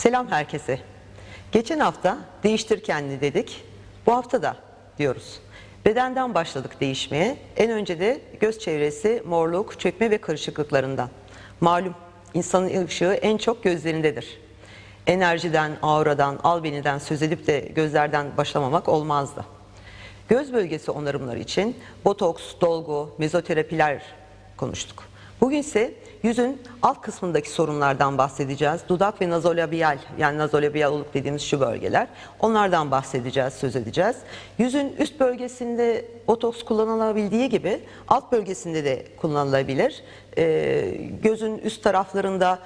Selam herkese. Geçen hafta değiştir kendini dedik. Bu hafta da diyoruz. Bedenden başladık değişmeye. En önce de göz çevresi, morluk, çökme ve karışıklıklarından. Malum insanın ışığı en çok gözlerindedir. Enerjiden, auradan, albeniden söz edip de gözlerden başlamamak olmazdı. Göz bölgesi onarımları için botoks, dolgu, mezoterapiler konuştuk. Bugün ise yüzün alt kısmındaki sorunlardan bahsedeceğiz. Dudak ve nazolabiyal yani nazolabiyal oluk dediğimiz şu bölgeler. Onlardan bahsedeceğiz, söz edeceğiz. Yüzün üst bölgesinde botoks kullanılabildiği gibi alt bölgesinde de kullanılabilir. Ee, gözün üst taraflarında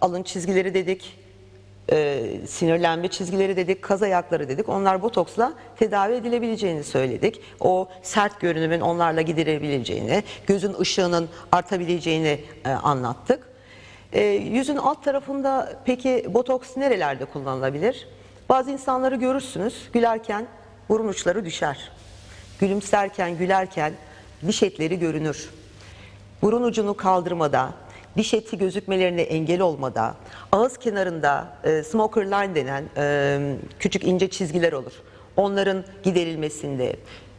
alın çizgileri dedik, e, sinirlenme çizgileri dedik, kaz ayakları dedik. Onlar botoksla tedavi edilebileceğini söyledik. O sert görünümün onlarla giderebileceğini, gözün ışığının artabileceğini e, anlattık. E, yüzün alt tarafında peki botoks nerelerde kullanılabilir? Bazı insanları görürsünüz gülerken burun uçları düşer. Gülümserken, gülerken diş etleri görünür burun ucunu kaldırmada, diş eti gözükmelerine engel olmada, ağız kenarında e, smoker line denen e, küçük ince çizgiler olur. Onların giderilmesinde,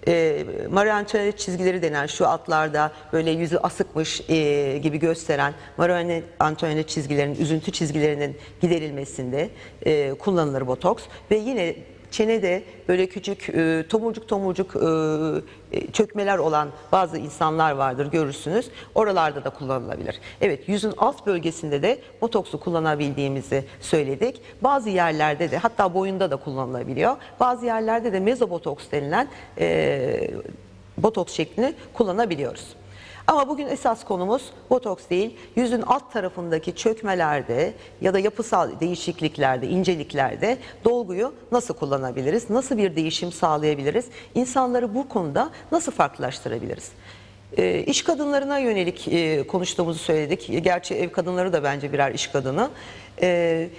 e, Marie Antoinette çizgileri denen şu altlarda böyle yüzü asıkmış e, gibi gösteren Marie Antoinette çizgilerinin, üzüntü çizgilerinin giderilmesinde e, kullanılır botoks ve yine çenede böyle küçük e, tomurcuk tomurcuk e, e, çökmeler olan bazı insanlar vardır görürsünüz. Oralarda da kullanılabilir. Evet yüzün alt bölgesinde de botoksu kullanabildiğimizi söyledik. Bazı yerlerde de hatta boyunda da kullanılabiliyor. Bazı yerlerde de mezobotoks denilen e, botoks şeklini kullanabiliyoruz. Ama bugün esas konumuz botoks değil, yüzün alt tarafındaki çökmelerde ya da yapısal değişikliklerde, inceliklerde dolguyu nasıl kullanabiliriz, nasıl bir değişim sağlayabiliriz, insanları bu konuda nasıl farklılaştırabiliriz? E, iş kadınlarına yönelik e, konuştuğumuzu söyledik. Gerçi ev kadınları da bence birer iş kadını. E,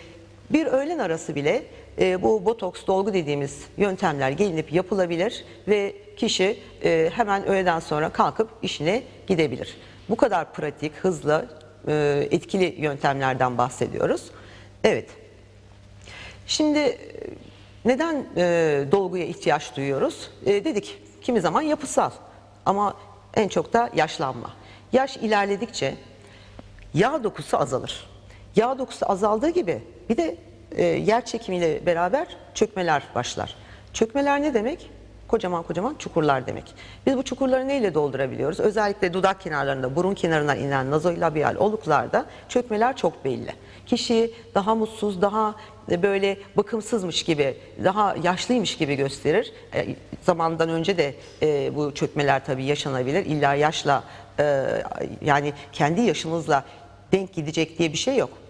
bir öğlen arası bile e, bu botoks dolgu dediğimiz yöntemler gelinip yapılabilir ve kişi e, hemen öğleden sonra kalkıp işine gidebilir. Bu kadar pratik, hızlı, e, etkili yöntemlerden bahsediyoruz. Evet. Şimdi e, neden e, dolguya ihtiyaç duyuyoruz? E, dedik kimi zaman yapısal ama en çok da yaşlanma. Yaş ilerledikçe yağ dokusu azalır. Yağ dokusu azaldığı gibi bir de e, yer çekimiyle beraber çökmeler başlar. Çökmeler ne demek? Kocaman kocaman çukurlar demek. Biz bu çukurları neyle doldurabiliyoruz? Özellikle dudak kenarlarında, burun kenarına inen nazolabiyal oluklarda çökmeler çok belli. Kişiyi daha mutsuz, daha e, böyle bakımsızmış gibi, daha yaşlıymış gibi gösterir. E, zamandan önce de e, bu çökmeler tabii yaşanabilir. İlla yaşla e, yani kendi yaşınızla denk gidecek diye bir şey yok.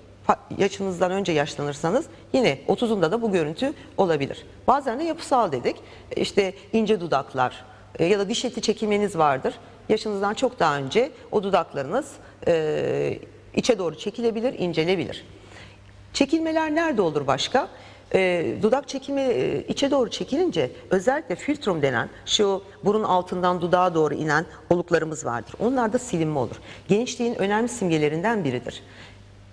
Yaşınızdan önce yaşlanırsanız yine 30'unda da bu görüntü olabilir. Bazen de yapısal dedik. E, İşte ince dudaklar e, ya da diş eti çekilmeniz vardır. Yaşınızdan çok daha önce o dudaklarınız e, içe doğru çekilebilir, incelebilir. Çekilmeler nerede olur başka? Ee, dudak çekimi e, içe doğru çekilince özellikle filtrum denen şu burun altından dudağa doğru inen oluklarımız vardır. Onlarda silinme olur. Gençliğin önemli simgelerinden biridir.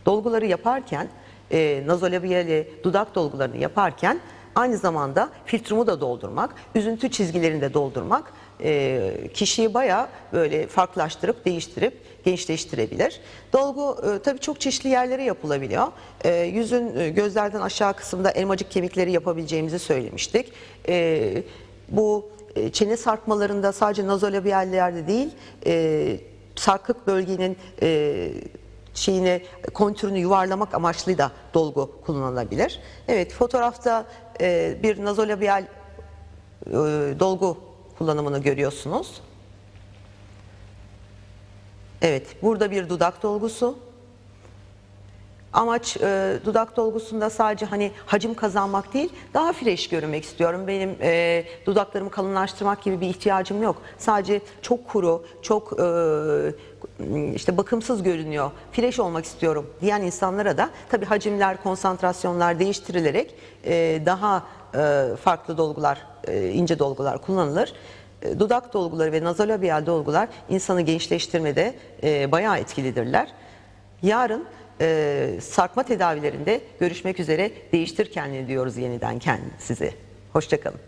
Dolguları yaparken, e, nazolabiyeli dudak dolgularını yaparken aynı zamanda filtrumu da doldurmak, üzüntü çizgilerini de doldurmak e, kişiyi bayağı böyle farklılaştırıp değiştirip gençleştirebilir. Dolgu e, tabii çok çeşitli yerlere yapılabiliyor. E, yüzün e, gözlerden aşağı kısmında elmacık kemikleri yapabileceğimizi söylemiştik. E, bu e, çene sarkmalarında sadece nazolabiyallerde değil, e, sarkık bölgenin e, şeyini kontürünü yuvarlamak amaçlı da dolgu kullanılabilir. Evet fotoğrafta e, bir nazolabiyal e, dolgu kullanımını görüyorsunuz. Evet, burada bir dudak dolgusu. Amaç e, dudak dolgusunda sadece hani hacim kazanmak değil, daha fresh görünmek istiyorum. Benim e, dudaklarımı kalınlaştırmak gibi bir ihtiyacım yok. Sadece çok kuru, çok e, işte bakımsız görünüyor, fresh olmak istiyorum diyen insanlara da tabii hacimler, konsantrasyonlar değiştirilerek e, daha e, farklı dolgular, e, ince dolgular kullanılır. E, Dudak dolguları ve nazolabiyal dolgular insanı gençleştirmede e, bayağı etkilidirler. Yarın e, sarkma tedavilerinde görüşmek üzere. Değiştir kendini diyoruz yeniden kendini size. Hoşçakalın.